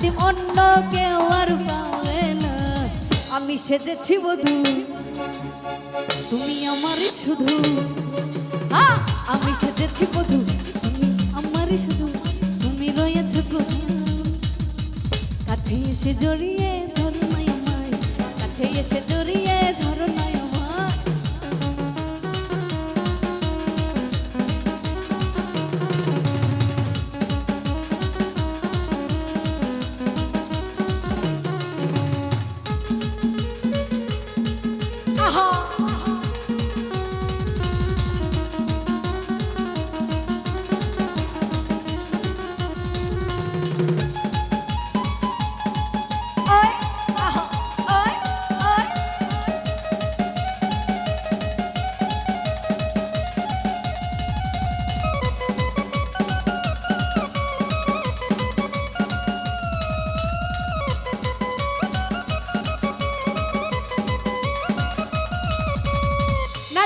আদিম অন্য কেউ আর পাবে না। আমি সেজেছি বধু, তুমি আমার শুধু। আমি সেজেছি বধু, তুমি আমারই শুধু। তুমি রয়েছ কাছে এসে জড়িয়ে ধরো আমায়, কাছে এসে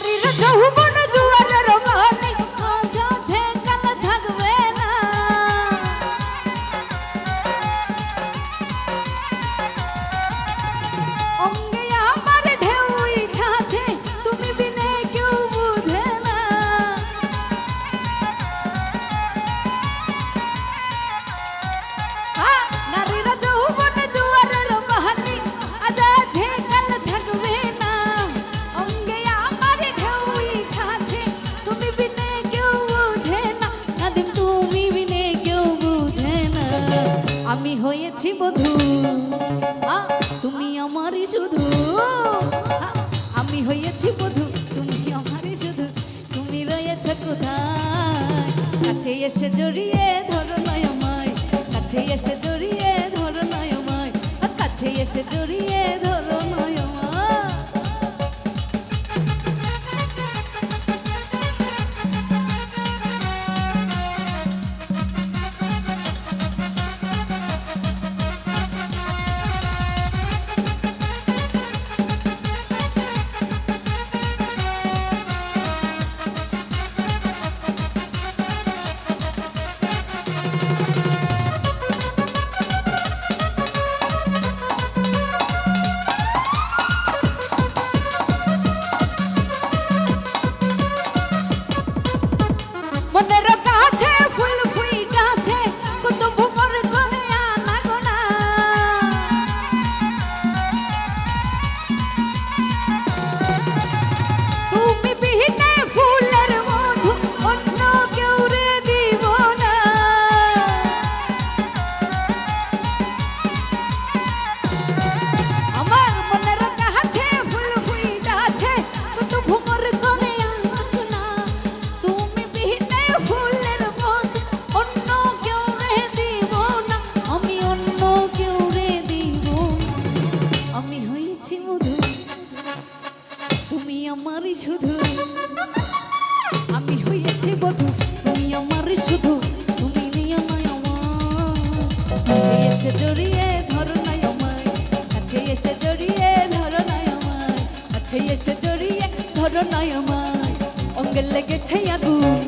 নারীর যৌবন জুয়ারের মনে আজ আছে কাল থাকবে না। অঙ্গে জড়িয়ে ধরো। আমারই শুধু। আমি হইয়াছি বধু, তুমি আমারই শুধু। তুমি নিয়ে নয় আমার কাছে এসে জড়িয়ে ধরো নাই আমায়। কাছে এসে জড়িয়ে ধরো নাই আমায়। কাছে এসে জড়িয়ে ধরো নাই আমায়। অঙ্গের লেগেছে আগুন